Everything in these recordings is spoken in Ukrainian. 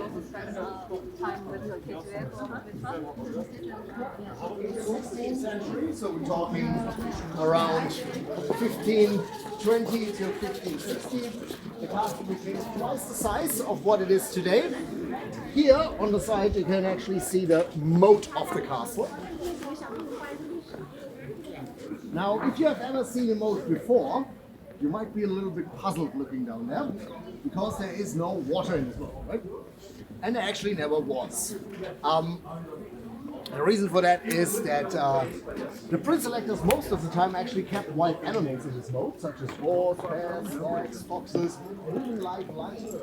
you time with kids or with fun? 16th century, so we're talking around 1520 to 1560. The castle became twice the size of what it is today. Here on the side, you can actually see the moat of the castle. Now, if you have ever seen a moat before, you might be a little bit puzzled looking down there because there is no water in this moat, right? And there actually never was. Um, the reason for that is that uh, the prince electors most of the time actually kept wild animals in this moat, such as wolves, bears, stags, foxes, even live lions.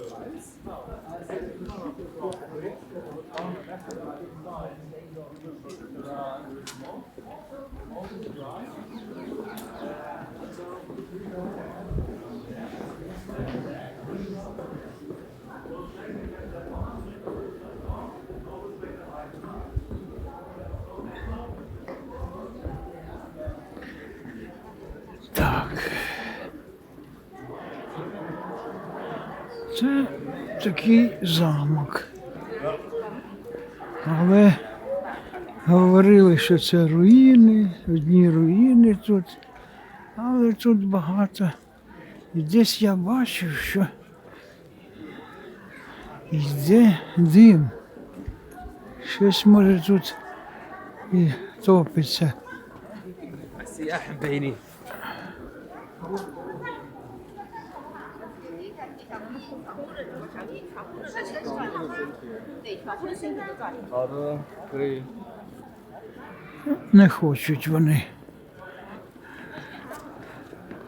Так. Це такий замок. Але говорили, що це руїни, одні руїни тут, але тут багато. І десь я бачив, що йде дим. Щось може тут і топиться. Не хочуть вони.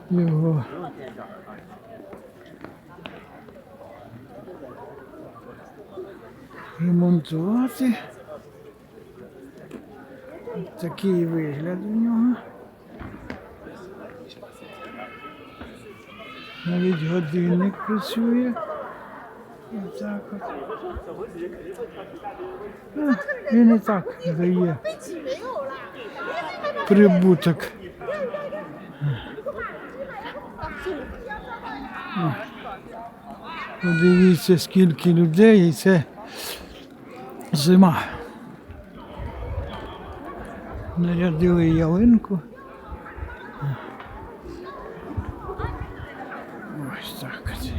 Його. Ремонтувати. Такий вигляд у нього. Навіть годинник працює. Отак от. А, Він і так дає прибуток. О, Подивіться, скільки людей, і це зима. Нарядили ялинку. Ось так. от.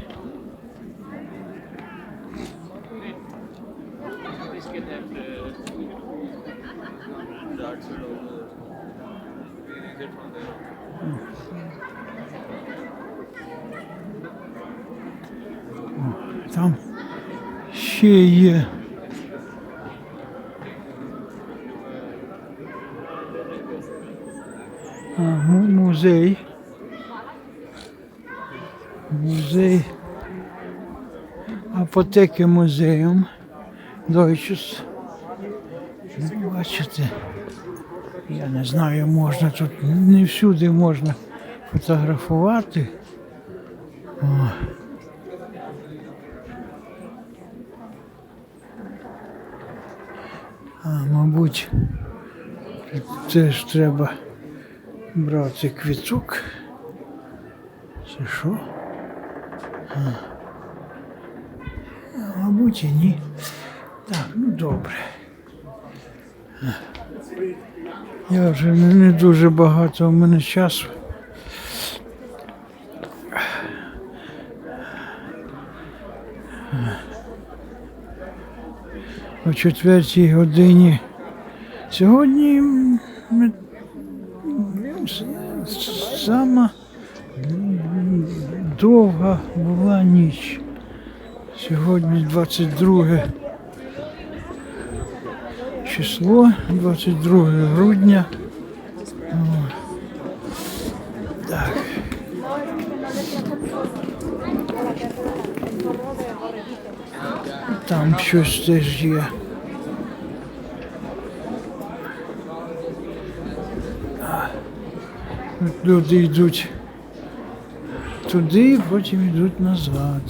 Там ще є. А, музей. Музей. Апотеки музеєм. Deutsches. Ну, Бачите. Я не знаю, можна тут не всюди можна фотографувати. О. А, мабуть, теж треба брати квіток. Це що? А. Мабуть, і ні. Так, ну добре. Я вже не дуже багато у мене часу. О четвертій годині. Сьогодні сама довга була ніч. Сьогодні 22 число, 22 грудня. Так. Там щось теж є. А, от Люди йдуть туди, потім йдуть назад.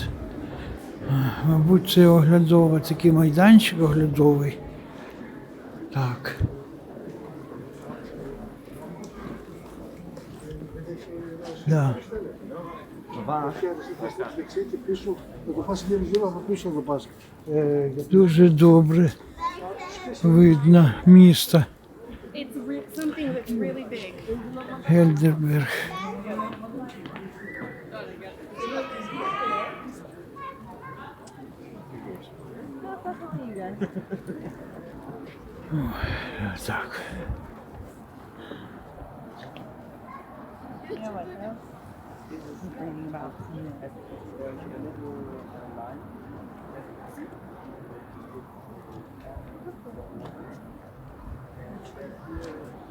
Мабуть, це оглядова, такий майданчик оглядовий. Так. Да. Дуже добре видно місто Heidelberg. так. Thank you.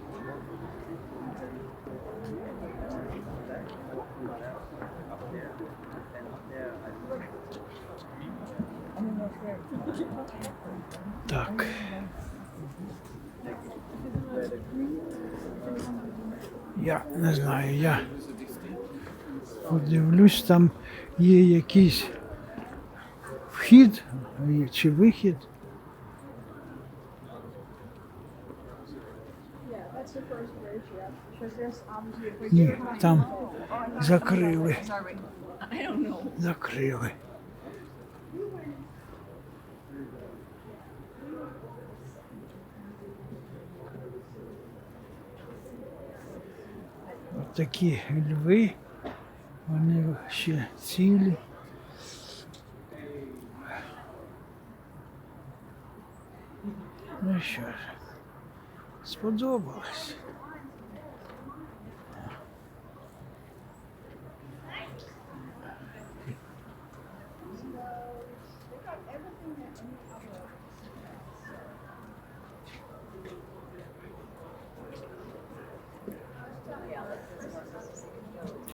Так. Я не знаю, я подивлюсь, там є якийсь вхід чи вихід. Ні, там закрили. Закрили. От такі льви, вони ще цілі. Ну що ж, Explodiu a borracha.